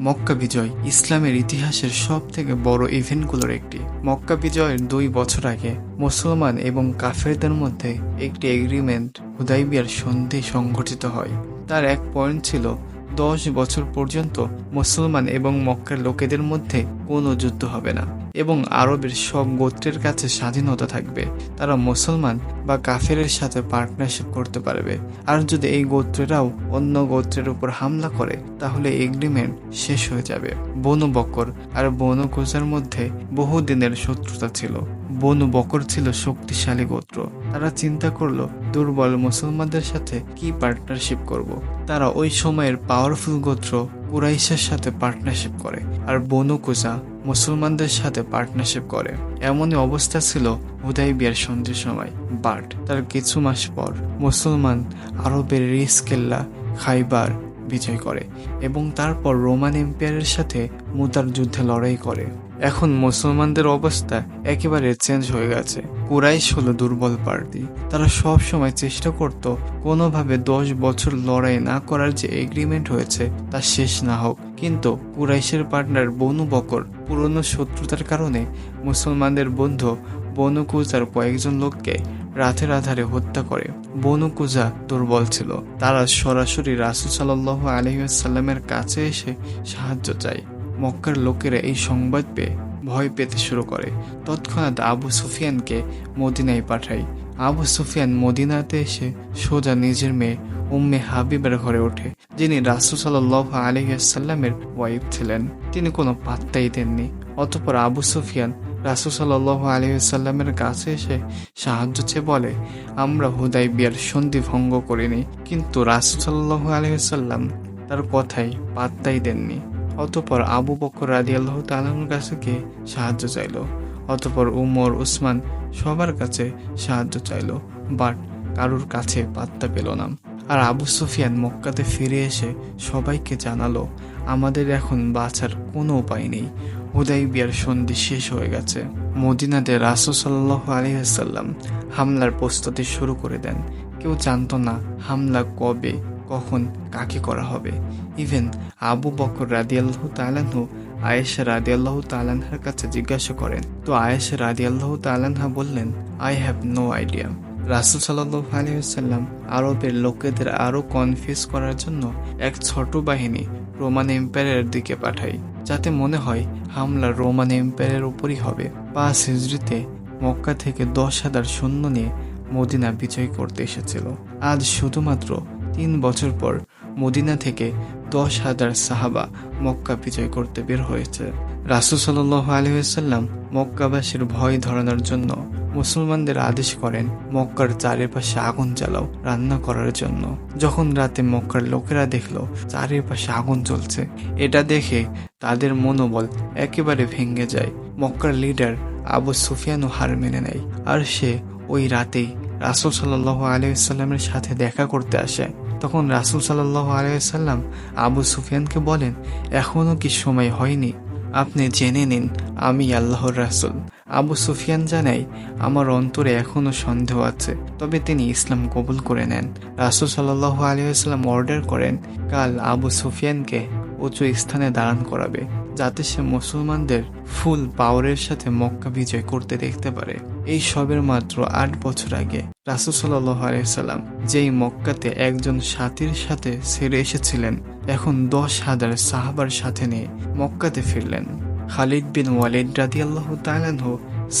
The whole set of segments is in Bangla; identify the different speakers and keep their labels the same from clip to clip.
Speaker 1: মক্কা বিজয় ইসলামের ইতিহাসের সব থেকে বড় ইভেন্টগুলোর একটি। মক্কা বিজয়ের দুই বছর আগে মুসলমান এবং কাফেরদের মধ্যে একটি এগ্রিমেন্ট হুদাইবিয়ার সন্ধি সংঘটিত হয়। তার এক পয়েন্ট ছিল দশ বছর পর্যন্ত মুসলমান এবং মক্কার লোকেদের মধ্যে কোনো যুদ্ধ হবে না এবং আরবের সব গোত্রের কাছে স্বাধীনতা থাকবে। তারা মুসলমান বা কাফেরের সাথে পার্টনারশিপ করতে পারবে। আর যদি এই গোত্রেরাও অন্য গোত্রের উপর হামলা করে, তাহলে এগ্রিমেন্ট শেষ হয়ে যাবে। বনু বকর আর বনু কোজার মধ্যে বহুদিনের শত্রুতা ছিল। বনু বকর ছিল শক্তিশালী গোত্র। তারা চিন্তা করল, দুর্বল মুসলমানদের সাথে কি পার্টনারশিপ করব। তারা ওই সময়ের পাওয়ারফুল গোত্র কুরাইশের সাথে পার্টনারশিপ করে আর বনু কুজা মুসলমানদের সাথে পার্টনারশিপ করে। এমনই অবস্থা ছিল হুদাই বিয়ার সন্ধির সময়। বাট তার কিছু মাস পর মুসলমান আরবের রিসকেল্লা খাইবার বিজয় করে এবং তারপর রোমান এম্পায়ারের সাথে মুতার যুদ্ধে লড়াই করে। এখন মুসলমানদের অবস্থা একেবারে চেঞ্জ হয়ে গেছে। কুরাইশ হলো দুর্বল পার্টি। তারা সব সময় চেষ্টা করত কোনোভাবে দশ বছর লড়াই না করার যে এগ্রিমেন্ট হয়েছে, তা শেষ না হোক। কিন্তু কুরাইশের পার্টনার বনু বকর পুরনো শত্রুতার কারণে মুসলমানদের বন্ধু বনু কুজার কয়েকজন লোককে রাতের আধারে হত্যা করে। বনু কুজা দুর্বল ছিল। তারা সরাসরি রাসুল সাল্লাহ আলহিউসাল্লামের কাছে এসে সাহায্য চায়। মক্কার লোকেরা এই সংবাদ পেয়ে ভয় পেতে শুরু করে। তৎক্ষণাৎ আবু সুফিয়ানকে মদিনায় পাঠায়। আবু সুফিয়ান মদিনাতে এসে সোজা নিজের মেয়ে উম্মে হাবিবের ঘরে ওঠে, যিনি রাসুল সাল্লাহ আলহিহাসাল্লামের ওয়াইফ ছিলেন। তিনি কোনো পাত্তাই দেননি। অতপর আবু সুফিয়ান রাসুল সাল্লাহ কাছে এসে সাহায্য চেয়ে বলে, আমরা হুদাই বিয়ার সন্ধি ভঙ্গ করিনি, কিন্তু রাসুল সাল্লাহ তার কথাই পাত্তাই দেননি। অতপর আবু বকর রাজি আল্লাহ তালার কাছে গিয়ে সাহায্য চাইল। অতপর উমর, উসমান সবার কাছে সাহায্য চাইল, বাট কারুর কাছে পাত্তা পেল না। আর আবু সুফিয়ান মক্কাতে ফিরে এসে সবাইকে জানালো, আমাদের এখন বাঁচার কোনো উপায় নেই। হুদাই বিয়ার সন্ধি শেষ হয়ে গেছে। মদিনাতে রাসু সাল্লাহ হামলার প্রস্তুতি শুরু করে দেন। কেউ জানতো না হামলা কবে কখন কাকে করা হবে? ইভেন আবু বকর রাদি রাদিয়াল্লাহু তালানহু আয়েশা রাদিয়াল্লাহু তালানহার কাছে জিজ্ঞাসা করেন। তো আয়েশা রাদিয়াল্লাহু তালানহা বললেন আই হ্যাভ নো আইডিয়া রাসুল সাল্লাহ আলহিহাল্লাম আরবের লোকেদের আরও কনফিউজ করার জন্য এক ছোট বাহিনী রোমান এম্পায়ারের দিকে পাঠাই যাতে মনে হয় হামলা রোমান এম্পায়ারের উপরই হবে। পাঁচ হিজড়িতে মক্কা থেকে দশ হাজার সৈন্য নিয়ে মদিনা বিজয় করতে এসেছিল। আজ শুধুমাত্র তিন বছর পর মদিনা থেকে দশ হাজার সাহাবা মক্কা বিজয় করতে বের হয়েছে। রাসুল সাল আলহাম মক্কাবাসীর ভয় ধরানোর জন্য মুসলমানদের আদেশ করেন মক্কার চারিপাশে আগুন জ্বালাও রান্না করার জন্য। যখন রাতে মক্কার লোকেরা দেখল চারিপাশে আগুন জ্বলছে, এটা দেখে তাদের মনোবল একেবারে ভেঙে যায়। মক্কার লিডার আবু সুফিয়ানও হার মেনে নেয়, আর সে ওই রাতেই রাসুল সাল্লাহ আলিয়াল্লামের সাথে দেখা করতে আসে। তখন রাসুল সাল্লাহ আলিয়াল্লাম আবু সুফিয়ানকে বলেন এখনও কি সময় হয়নি? আপনি জেনে নিন, আমি আল্লাহর রাসুল। আবু সুফিয়ান জানাই আমার অন্তরে এখনও সন্দেহ আছে, তবে তিনি ইসলাম কবুল করে নেন। রাসুল সাল্লাহ আলিয়াল্লাম অর্ডার করেন, কাল আবু সুফিয়ানকে উঁচু স্থানে দাঁড়ান করাবে, যাতে সে মুসলমানদের ফুল পাওয়ারের সাথে মক্কা বিজয় করতে দেখতে পারে। এই সবের মাত্র আট বছর আগে রাসুল সাল্লাম যেই মক্কাতে একজন সাথীর সাথে ছেড়ে এসেছিলেন, এখন দশ হাজার সাহাবার সাথে নিয়ে মক্কাতে ফিরলেন। খালিদ বিন ওয়ালিদ রাদি আল্লাহ তালানহ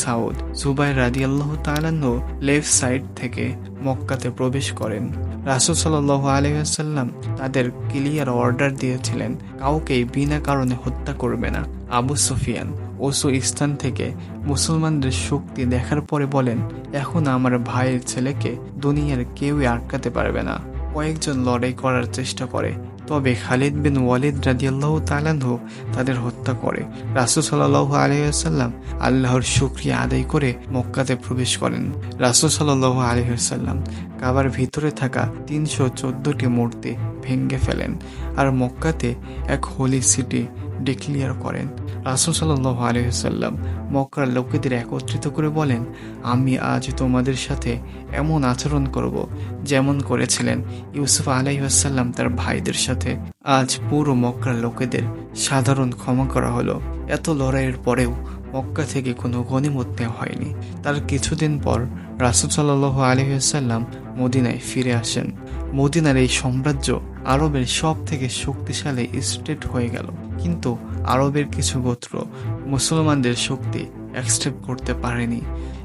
Speaker 1: সাউদ জুবাই রাদি আল্লাহ তালানহ লেফট সাইড থেকে মক্কাতে প্রবেশ করেন। রাসুল সাল্লাহ আলহাম তাদের ক্লিয়ার অর্ডার দিয়েছিলেন, কাউকেই বিনা কারণে হত্যা করবে না। আবু সুফিয়ান ওসু স্থান থেকে মুসলমানদের শক্তি দেখার পরে বলেন, এখন আমার ভাইয়ের ছেলেকে দুনিয়ার কেউই আটকাতে পারবে না। কয়েকজন লড়াই করার চেষ্টা করে। তবে খালিদ বিন ওয়ালিদ রাজিয়াল্লাহ তালানহু তাদের হত্যা করে। রাসুল সাল্লাহ আলহিহাল্লাম আল্লাহর শুক্রিয়া আদায় করে মক্কাতে প্রবেশ করেন। রাসুল সাল্লাহ আলহিহাল্লাম কাবার ভিতরে থাকা তিনশো চোদ্দটি মূর্তি ভেঙে ফেলেন আর মক্কাতে এক হোলি সিটি ডিক্লিয়ার করেন। রাসুল সাল্লাহ আলহিসাল্লাম মক্কার লোকেদের একত্রিত করে বলেন, আমি আজ তোমাদের সাথে এমন আচরণ করব যেমন করেছিলেন ইউসুফ আলাইসাল্লাম তার ভাইদের সাথে। আজ পুরো মক্কার লোকেদের সাধারণ ক্ষমা করা হলো। এত লড়াইয়ের পরেও মক্কা থেকে কোনো গণিমত নেওয়া হয়নি। তার কিছুদিন পর রাসুল সাল্লাহ আলহিসাল্লাম মদিনায় ফিরে আসেন। মদিনার এই সাম্রাজ্য আরবের সব থেকে শক্তিশালী স্টেট হয়ে গেল। কিন্তু আরবের কিছু গোত্র মুসলমানদের শক্তি অ্যাকসেপ্ট করতে পারেনি।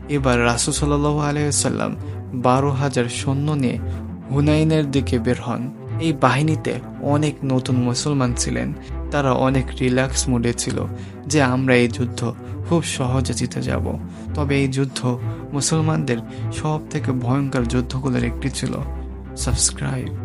Speaker 1: এবার রাসুল সাল্লাহ আলহিসাল্লাম বারো হাজার সৈন্য নিয়ে হুনাইনের দিকে বের হন। এই বাহিনীতে অনেক নতুন মুসলমান ছিলেন। তারা অনেক রিল্যাক্স মুডে ছিল যে আমরা এই যুদ্ধ খুব সহজে জিতে যাব। তবে এই যুদ্ধ মুসলমানদের সব থেকে ভয়ঙ্কর যুদ্ধগুলোর একটি ছিল। সাবস্ক্রাইব